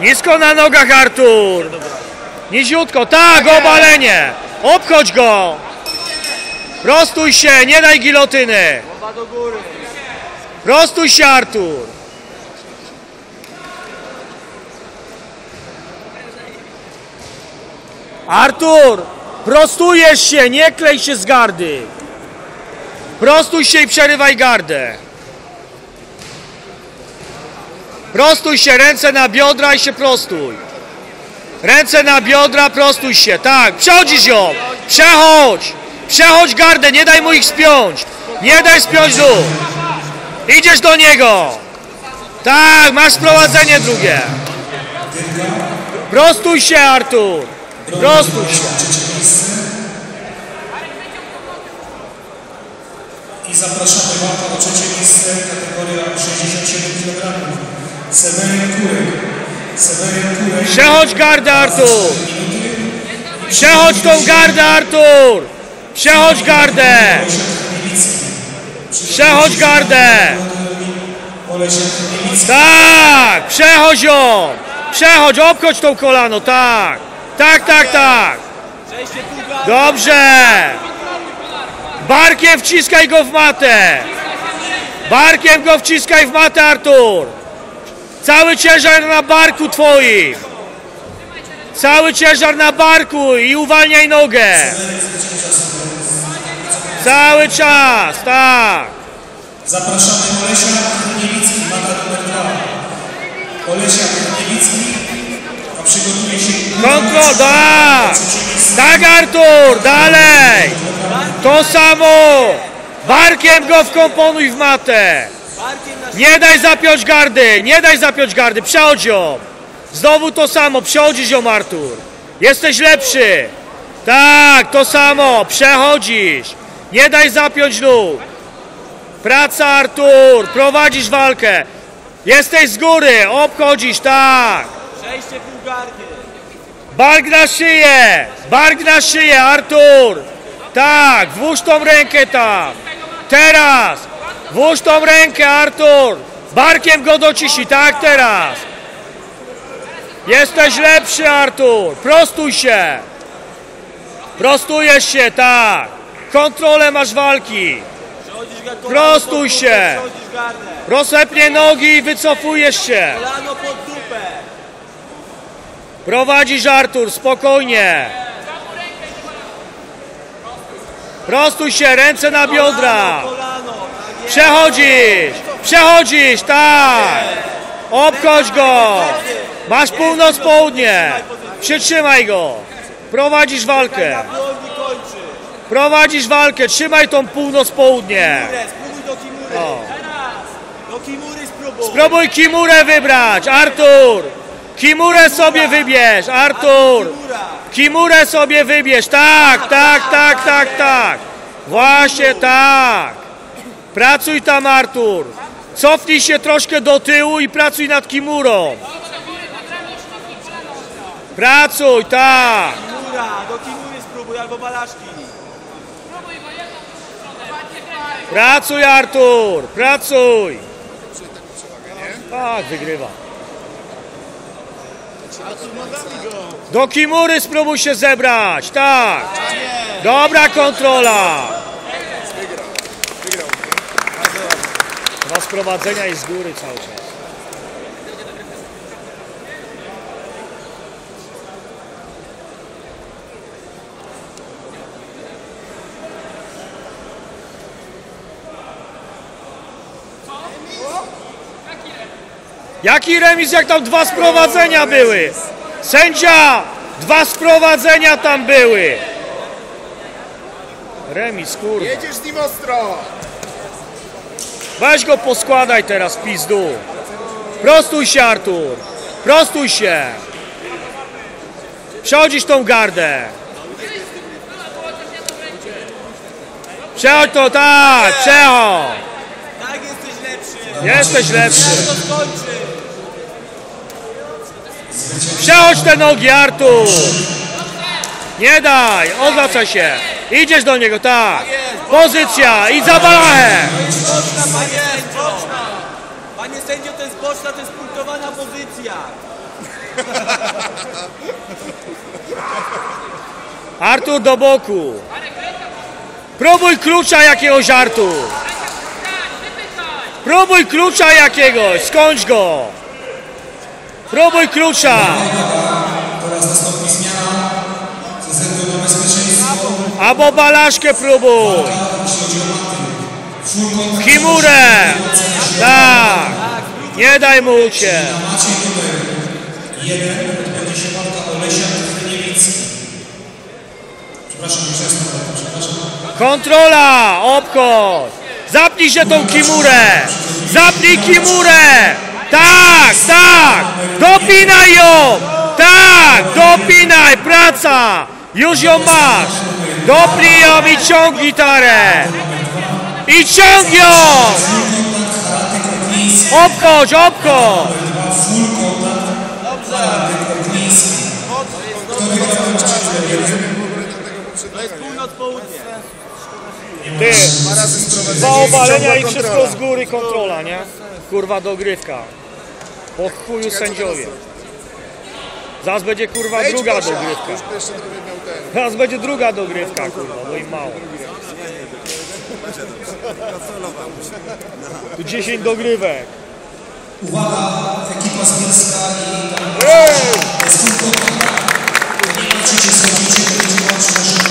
Nisko na nogach Artur. Niziutko, tak, obalenie. Obchodź go. Prostuj się, nie daj gilotyny. Prostuj się Artur. Artur, prostujesz się, nie klej się z gardy. Prostuj się i przerywaj gardę. Prostuj się, ręce na biodra i się prostuj. Ręce na biodra, prostuj się, tak, przechodzisz ją, przechodź, przechodź gardę, nie daj mu ich spiąć, nie daj spiąć dół. Idziesz do niego. Tak, masz sprowadzenie drugie. Prostuj się, Artur. Prostuj się. I zapraszamy walka o trzecie miejsce, kategoria 67 kg. Severian Kurek. Severian Kurek. Przechodź gardę, Artur. Przechodź tą gardę, Artur. Przechodź gardę. Przechodź gardę. Tak, przechodź ją. Przechodź, obchodź tą kolano, tak. Tak, tak, tak. Dobrze! Barkiem wciskaj go w matę! Barkiem go wciskaj w matę, Artur! Cały ciężar na barku twoim! Cały ciężar na barku i uwalniaj nogę! Cały czas, tak! Zapraszamy Olesiak Chmielnicki, mata numer 2. Olesiak Chmielnicki. A przygotuje się Kontrol, tak! Tak, Artur, dalej! To samo! Barkiem go wkomponuj w matę! Nie daj zapiąć gardy, nie daj zapiąć gardy, przechodź ją. Znowu to samo, przechodzisz ją Artur. Jesteś lepszy. Tak, to samo, przechodzisz. Nie daj zapiąć nóg. Praca Artur, prowadzisz walkę. Jesteś z góry, obchodzisz, tak. przejście półgardy. Bark na szyję, bark na szyję, Artur. Tak, włóż tą rękę tam. Teraz, włóż tą rękę, Artur. Barkiem go dociśnij, tak teraz. Jesteś lepszy, Artur. Prostuj się. Prostujesz się, tak. Kontrolę masz walki. Prostuj się. Rozepnie nogi i wycofujesz się. Prowadzisz Artur, spokojnie. Prostuj się, ręce na biodra. Kolano, kolano. Tak jest. Przechodzisz, przechodzisz, tak. Obchodź go. Masz północ-południe. Przytrzymaj go. Prowadzisz walkę. Prowadzisz walkę, trzymaj tą północ-południe. Kimurę, spróbuj Kimurę wybrać, Artur. Kimurę sobie wybierz, Artur. Kimurę sobie wybierz, tak, tak, tak, tak, tak. Właśnie tak. Pracuj tam, Artur. Cofnij się troszkę do tyłu i pracuj nad Kimurą. Pracuj, tak. Kimura. Do Kimury spróbuj albo Balaszki. Pracuj, Artur, pracuj. Tak, wygrywa. Do Kimury spróbuj się zebrać, tak. Dobra kontrola. Dwa sprowadzenia i z góry cały czas. Jaki remis, jak tam dwa sprowadzenia były? Sędzia! Dwa sprowadzenia tam były! Remis, kurwa. Jedziesz z nim ostro! Weź go poskładaj teraz w pizdu. Prostuj się, Artur. Prostuj się. Przechodzisz tą gardę. Przechodź to, tak, przechodź. Tak jesteś lepszy. Jesteś lepszy. Przechodź te nogi, Artur. Nie daj, oznacza się. Idziesz do niego, tak. Pozycja i za balachę. Boczna, panie sędzio. Panie sędzio, to jest boczna, to jest punktowana pozycja. Artur do boku. Próbuj klucza jakiegoś, Artur. Próbuj klucza jakiegoś, skończ go. Próbuj klucza. Albo balaszkę próbuj. Kimurę. Tak. Nie daj mu uciec. Się walka. Przepraszam, przepraszam. Kontrola, obchodź. Zapnij się tą kimurę. Zapnij kimurę. Tak, tak. Dopinaj ją. Tak, dopinaj. Praca. Już ją masz. Dopnij ją i ciąg gitarę. I ciąg ją. Obchodź, obchodź. To jest północ, południe. Ty, dwa obalenia i wszystko z góry kontrola, nie? Kurwa dogrywka. Po chuju sędziowie. Zaraz będzie kurwa druga dogrywka. Zaraz będzie druga dogrywka kurwa, bo im mało. Tu 10 dogrywek. Uwaga, ekipa z Bielska i tam full kontakt. Nie walczycie, schodzicie, walczyć na szybko.